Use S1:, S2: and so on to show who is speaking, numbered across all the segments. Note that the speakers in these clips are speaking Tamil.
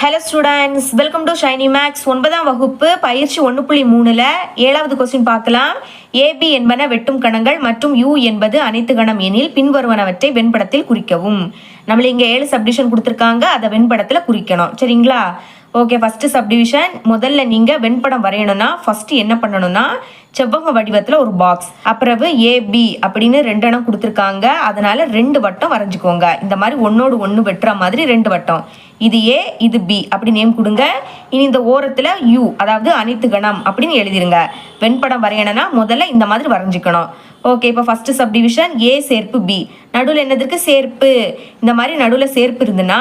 S1: Hello students welcome to Shiny Max ஒன்பதாம் வகுப்பு பயிற்சி ஒன்று புள்ளி மூணில் ஏழாவது கொஸ்டின் பார்க்கலாம். ஏபி என்பன வெட்டும் கணங்கள் மற்றும் யூ என்பது அனைத்து கணம் எனில் பின்வருவனவற்றை வெண்படத்தில் குறிக்கவும். நம்மள இங்கே ஏழு சப்டிஷன் கொடுத்துருக்காங்க அதை வெண்படத்தில் குறிக்கணும். சரிங்களா? ஓகே ஃபஸ்ட்டு சப்டிவிஷன் முதல்ல நீங்கள் வெண்படம் வரையணும்னா ஃபஸ்ட்டு என்ன பண்ணணும்னா செவ்வக வடிவத்தில் ஒரு பாக்ஸ் அப்புறவு ஏபி அப்படின்னு ரெண்டு இடம் கொடுத்துருக்காங்க. அதனால ரெண்டு வட்டம் வரைஞ்சிக்கோங்க. இந்த மாதிரி ஒன்னோடு ஒன்று வெட்டுற மாதிரி ரெண்டு வட்டம். இது ஏ இது பி அப்படி நேம் கொடுங்க. இனி இந்த ஓரத்தில் யூ அதாவது அனைத்து கணம் அப்படின்னு எழுதிருங்க. வெண்படம் வரையணும்னா முதல்ல இந்த மாதிரி வரைஞ்சிக்கணும். ஓகே இப்போ ஃபஸ்ட்டு சப்டிவிஷன் ஏ சேர்ப்பு பி நடுவில் என்னதுக்கு சேர்ப்பு. இந்த மாதிரி நடுவில் சேர்ப்பு இருந்துன்னா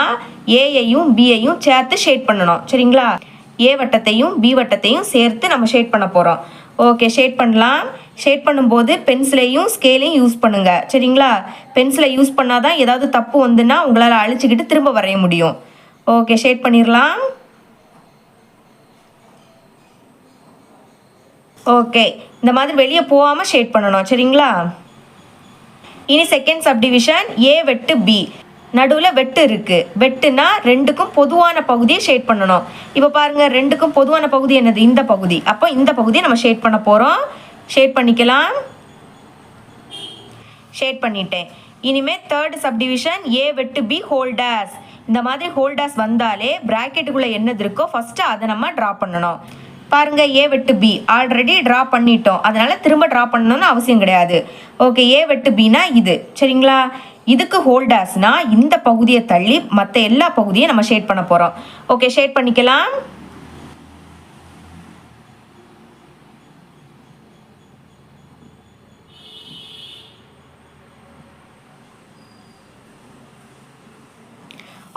S1: ஏயையும் பியையும் சேர்த்து ஷேட் பண்ணணும். சரிங்களா? ஏ வட்டத்தையும் பி வட்டத்தையும் சேர்த்து நம்ம ஷேட் பண்ண போகிறோம் ஓகே ஷேட் பண்ணலாம். ஷேட் பண்ணும்போது பென்சிலையும் ஸ்கேலையும் யூஸ் பண்ணுங்கள் சரிங்களா? பென்சிலை யூஸ் பண்ணாதான் ஏதாவது தப்பு வந்துன்னா உங்களால் அழிச்சிக்கிட்டு திரும்ப வரைய முடியும். ஓகே ஷேட் பண்ணிடலாம் ஓகே இந்த மாதிரி வெளியே போகாமல் ஷேட் பண்ணணும் சரிங்களா? இனி செகண்ட் சப்டிவிஷன் ஏ வெட்டு பி நடுவில் வெட்டு இருக்குது வெட்டுனா ரெண்டுக்கும் பொதுவான பகுதியை ஷேட் பண்ணணும். இப்போ பாருங்கள் ரெண்டுக்கும் பொதுவான பகுதி என்னது? இந்த பகுதி. அப்போ இந்த பகுதியை நம்ம ஷேட் பண்ண போகிறோம் ஷேட் பண்ணிக்கலாம். ஷேட் பண்ணிட்டேன். இனிமேல் தேர்ட் சப்டிவிஷன் ஏ வெட்டு பி ஹோல்டாஸ் இந்த மாதிரி ஹோல்டாஸ் வந்தாலே ப்ராக்கெட்டுக்குள்ளே என்னது இருக்கோ ஃபஸ்ட்டு அதை நம்ம ட்ரா பண்ணணும். பாருங்க ஏ வெட்டு பி ஆல்ரெடி ட்ரா பண்ணிட்டோம். அதனால திரும்ப ட்ரா பண்ணணும்னு அவசியம் கிடையாது. ஓகே ஏ வெட்டு பினா இது. சரிங்களா? இதுக்கு ஹோல்டாஸ்னால் இந்த பகுதியை தள்ளி மற்ற எல்லா பகுதியும் நம்ம ஷேட் பண்ண போகிறோம் ஓகே ஷேட் பண்ணிக்கலாம்.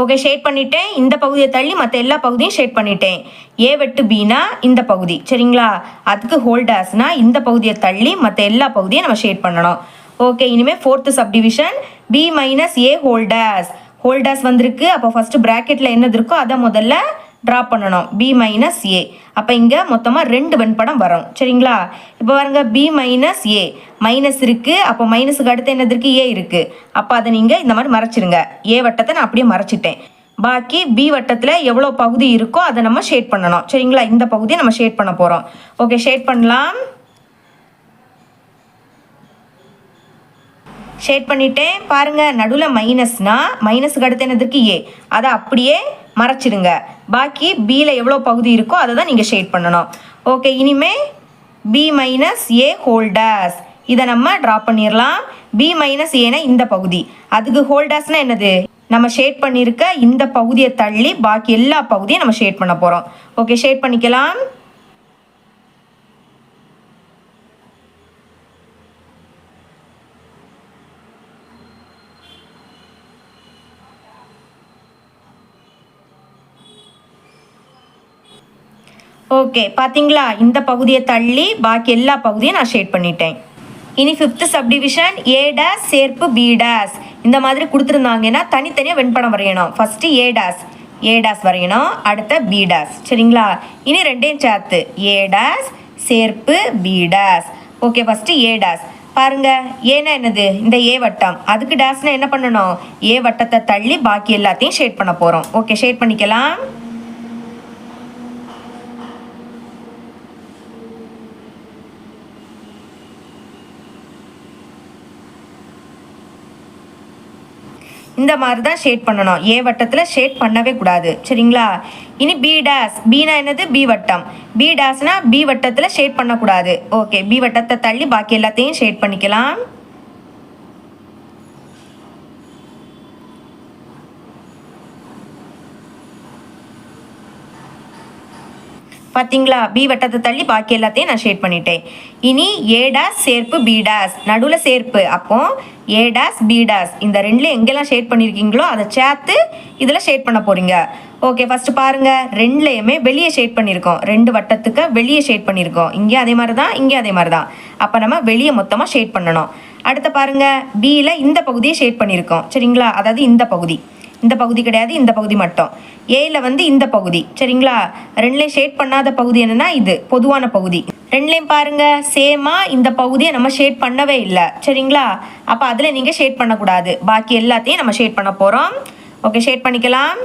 S1: ஓகே ஷேட் பண்ணிட்டேன். இந்த பகுதியை தள்ளி மற்ற எல்லா பகுதியும் ஷேட் பண்ணிட்டேன். ஏ வெட்டு பினா இந்த பகுதி. சரிங்களா? அதுக்கு ஹோல்டர்ஸ்னா இந்த பகுதியை தள்ளி மற்ற எல்லா பகுதியும் நம்ம ஷேட் பண்ணணும். ஓகே இனிமேல் fourth subdivision B minus A holders holders வந்திருக்கு. அப்போ ஃபஸ்ட்டு ப்ராக்கெட்டில் என்னது இருக்கோ அதை முதல்ல ட்ரா பண்ணணும். பி மைனஸ் ஏ அப்போ இங்கே மொத்தமாக ரெண்டு வெண்படம் வரும். சரிங்களா? இப்போ பாருங்க பி மைனஸ் ஏ மைனஸ் இருக்குது அப்போ மைனஸுக்கு அடுத்து என்னது இருக்குது ஏ இருக்குது அப்போ அதை நீங்கள் இந்த மாதிரி மறைச்சிருங்க. ஏ வட்டத்தை நான் அப்படியே மறைச்சிட்டேன். பாக்கி பி வட்டத்தில் எவ்வளோ பகுதி இருக்கோ அதை நம்ம ஷேட் பண்ணணும். சரிங்களா? இந்த பகுதியை நம்ம ஷேட் பண்ண போகிறோம் ஓகே ஷேட் பண்ணலாம். ஷேட் பண்ணிட்டேன். பாருங்க நடுவில் மைனஸ்னா மைனஸுக்கு அடுத்து என்னதுக்கு ஏ அதை அப்படியே மறைச்சிடுங்க. பாக்கி பியில் எவ்வளோ பகுதி இருக்கோ அதை தான் நீங்கள் ஷேட் பண்ணணும். ஓகே இனிமே பி மைனஸ் ஏ ஹோல்டர்ஸ் இதை நம்ம ட்ரா பண்ணிடலாம் பி மைனஸ் ஏனா இந்த பகுதி. அதுக்கு ஹோல்டர்ஸ்னால் என்னது? நம்ம ஷேட் பண்ணியிருக்க இந்த பகுதியை தள்ளி பாக்கி எல்லா பகுதியும் நம்ம ஷேட் பண்ண போகிறோம் ஓகே ஷேட் பண்ணிக்கலாம். ஓகே பார்த்தீங்களா இந்த பகுதியை தள்ளி பாக்கி எல்லா பகுதியும் நான் ஷேட் பண்ணிட்டேன். இனி ஃபிஃப்த்து சப்டிவிஷன் ஏ டேஸ் சேர்ப்பு பி டேஸ் இந்த மாதிரி கொடுத்துருந்தாங்கன்னா தனித்தனியாக வெண்படம் வரையணும். First A dash A dash வரையணும். அடுத்த பி டேஸ் சரிங்களா? இனி ரெண்டையும் சேர்த்து. ஏ டேஸ் சேர்ப்பு B dash okay first A dash பாருங்க ஏன்னா என்னது? இந்த ஏ வட்டம். அதுக்கு டேஸ்னா என்ன பண்ணணும்? ஏ வட்டத்தை தள்ளி பாக்கி எல்லாத்தையும் ஷேட் பண்ண போகிறோம் ஓகே ஷேட் பண்ணிக்கலாம். இந்த மாதிரி தான் ஷேட் பண்ணணும். ஏ வட்டத்தில் ஷேட் பண்ணவே கூடாது. சரிங்களா? இனி பி டேஸ் பீனா என்னது? பி வட்டம். பி டேஸ்னால் பி வட்டத்தில் ஷேட் பண்ணக்கூடாது. ஓகே பி வட்டத்தை தள்ளி பாக்கி எல்லாத்தையும் ஷேட் பண்ணிக்கலாம். பார்த்தீங்களா பி வட்டத்தை தள்ளி பாக்கி எல்லாத்தையும் நான் ஷேட் பண்ணிட்டேன். இனி ஏ டேஸ் சேர்ப்பு பி டேஸ் நடுவில் சேர்ப்பு. அப்போ ஏ டேஸ் பி டேஸ் இந்த ரெண்டுல எங்கெல்லாம் ஷேட் பண்ணியிருக்கீங்களோ அதை சேர்த்து இதில் ஷேட் பண்ண போறீங்க. ஓகே ஃபர்ஸ்ட் பாருங்க. ரெண்டுலையுமே வெளியே ஷேட் பண்ணியிருக்கோம் ரெண்டு வட்டத்துக்கு வெளியே ஷேட் பண்ணியிருக்கோம் இங்கே அதே மாதிரி தான் இங்கே அதே மாதிரி தான் அப்போ நம்ம வெளியே மொத்தமாக ஷேட் பண்ணணும். அடுத்து பாருங்க. பியில் இந்த பகுதியை ஷேட் பண்ணியிருக்கோம் சரிங்களா? அதாவது இந்த பகுதி. இந்த பகுதி கிடையாது இந்த பகுதி மட்டும். ஏல வந்து இந்த பகுதி. சரிங்களா? ரெண்டுலேயும் ஷேட் பண்ணாத பகுதி என்னன்னா இது பொதுவான பகுதி. ரெண்டுலேயும் பாருங்க சேமா இந்த பகுதியை நம்ம ஷேட் பண்ணவே இல்லை. சரிங்களா? அப்போ அதில் நீங்கள் ஷேட் பண்ணக்கூடாது. பாக்கி எல்லாத்தையும் நம்ம ஷேட் பண்ண போகிறோம் ஓகே ஷேட் பண்ணிக்கலாம்.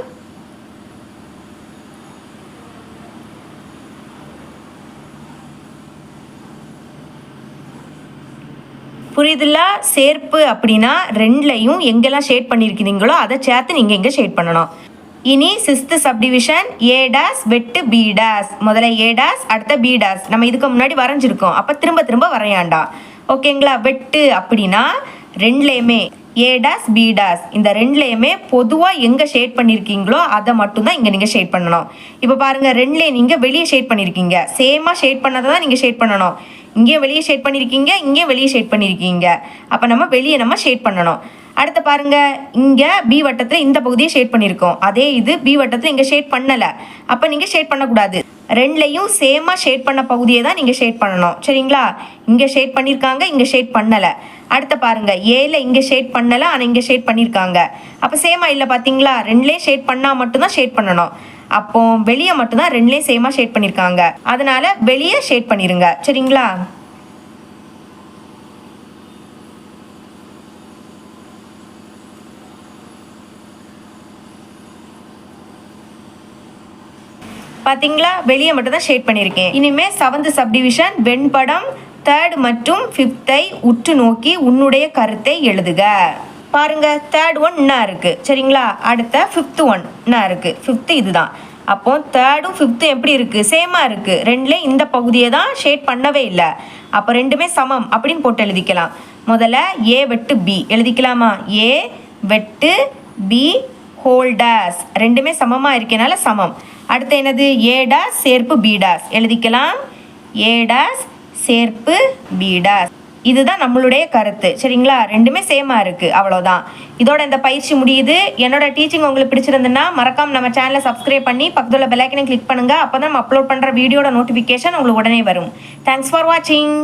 S1: புரியுதுல்லா? சேர்ப்பு அப்படின்னா ரெண்டுலையும் எங்கெல்லாம் ஷேட் பண்ணியிருக்கிறீங்களோ அதை சேர்த்து நீங்கள் இங்கே ஷேட் பண்ணணும். இனி சிஸ்து சப்டிவிஷன் ஏ டேஸ் வெட்டு பி டேஸ் முதல்ல ஏ டேஸ் அடுத்த பி டேஸ் நம்ம இதுக்கு முன்னாடி வரைஞ்சிருக்கோம். அப்போ திரும்ப திரும்ப வரையாண்டா. ஓகேங்களா வெட்டு அப்படின்னா ரெண்டுலேயுமே ஏ டேஸ் பி டேஸ் இந்த ரெண்டுலேயுமே பொதுவாக எங்கே ஷேட் பண்ணியிருக்கீங்களோ அதை மட்டும்தான் இங்கே நீங்கள் ஷேட் பண்ணணும். இப்போ பாருங்கள் ரெண்டுலேயே நீங்கள் வெளியே ஷேட் பண்ணியிருக்கீங்க சேமாக ஷேட் பண்ணதை தான் நீங்கள் ஷேட் பண்ணணும். இங்கேயும் வெளியே ஷேட் பண்ணியிருக்கீங்க இங்கேயும் வெளியே ஷேட் பண்ணியிருக்கீங்க அப்போ நம்ம வெளியே நம்ம ஷேட் பண்ணணும். அடுத்து பாருங்க இங்கே பி வட்டத்தில் இந்த பகுதியை ஷேட் பண்ணியிருக்கோம் அதே இது பி வட்டத்தில் இங்கே ஷேட் பண்ணலை. அப்போ நீங்கள் ஷேட் பண்ணக்கூடாது. ரெண்டுலையும் சேமாக ஷேட் பண்ண பகுதியை தான் நீங்கள் ஷேட் பண்ணணும். சரிங்களா? இங்கே ஷேட் பண்ணியிருக்காங்க இங்கே ஷேட் பண்ணலை. அடுத்து பாருங்க ஏல இங்கே ஷேட் பண்ணலை ஆனால் இங்கே ஷேட் பண்ணியிருக்காங்க அப்போ சேமாக இல்லை பார்த்தீங்களா ரெண்டுலேயும் ஷேட் பண்ணால் மட்டும்தான் ஷேட் பண்ணணும். அப்போ வெளியே மட்டும்தான் ரெண்டுலேயும் சேமாக ஷேட் பண்ணியிருக்காங்க அதனால வெளியே ஷேட் பண்ணிருங்க. சரிங்களா? பாத்தீங்களா? வெளியே மட்டும் தான் ஷேட் பண்ணியிருக்கேன் இனிமேல் செவன்த் சப்டிவிஷன் வெண்படம் தேர்ட் மற்றும் ஃபிஃப்த்தை உற்று நோக்கி உன்னுடைய கருத்தை எழுதுக. பாருங்க தேர்ட் ஒன் என்ன இருக்கு. சரிங்களா? அடுத்த ஃபிஃப்த் ஒன் என்ன இருக்கு. ஃபிஃப்த்து இதுதான். அப்போ தேர்டும் ஃபிஃப்த்தும் எப்படி இருக்கு? சேமா இருக்கு. ரெண்டுலேயும் இந்த பகுதியை தான் ஷேட் பண்ணவே இல்லை. அப்போ ரெண்டுமே சமம் அப்படின்னு போட்டு எழுதிக்கலாம். முதல்ல ஏ வெட்டு பி எழுதிக்கலாமா? ஏ வெட்டு பி ஹோல்டாஸ் ரெண்டுமே சமமாக இருக்கனால சமம். அடுத்து என்னது? ஏ டாஸ் சேர்ப்பு பி டாஸ் எழுதிக்கலாம். ஏ டாஸ் சேர்ப்பு பீடாஸ். இதுதான் நம்மளுடைய கருத்து. சரிங்களா? ரெண்டுமே சேமாக இருக்குது அவ்வளோதான் இதோட இந்த பயிற்சி முடியுது. என்னோட டீச்சிங் உங்களுக்கு பிடிச்சிருந்துன்னா மறக்காம நம்ம சேனலை சப்ஸ்கிரைப் பண்ணி பக்கத்தில் பெல்லைக்கனை கிளிக் பண்ணுங்கள் அப்போ தான் நம்ம அப்லோட் பண்ணுற வீடியோட நோட்டிஃபிகேஷன் உங்களுக்கு உடனே வரும். தேங்க்ஸ் ஃபார் வாட்சிங்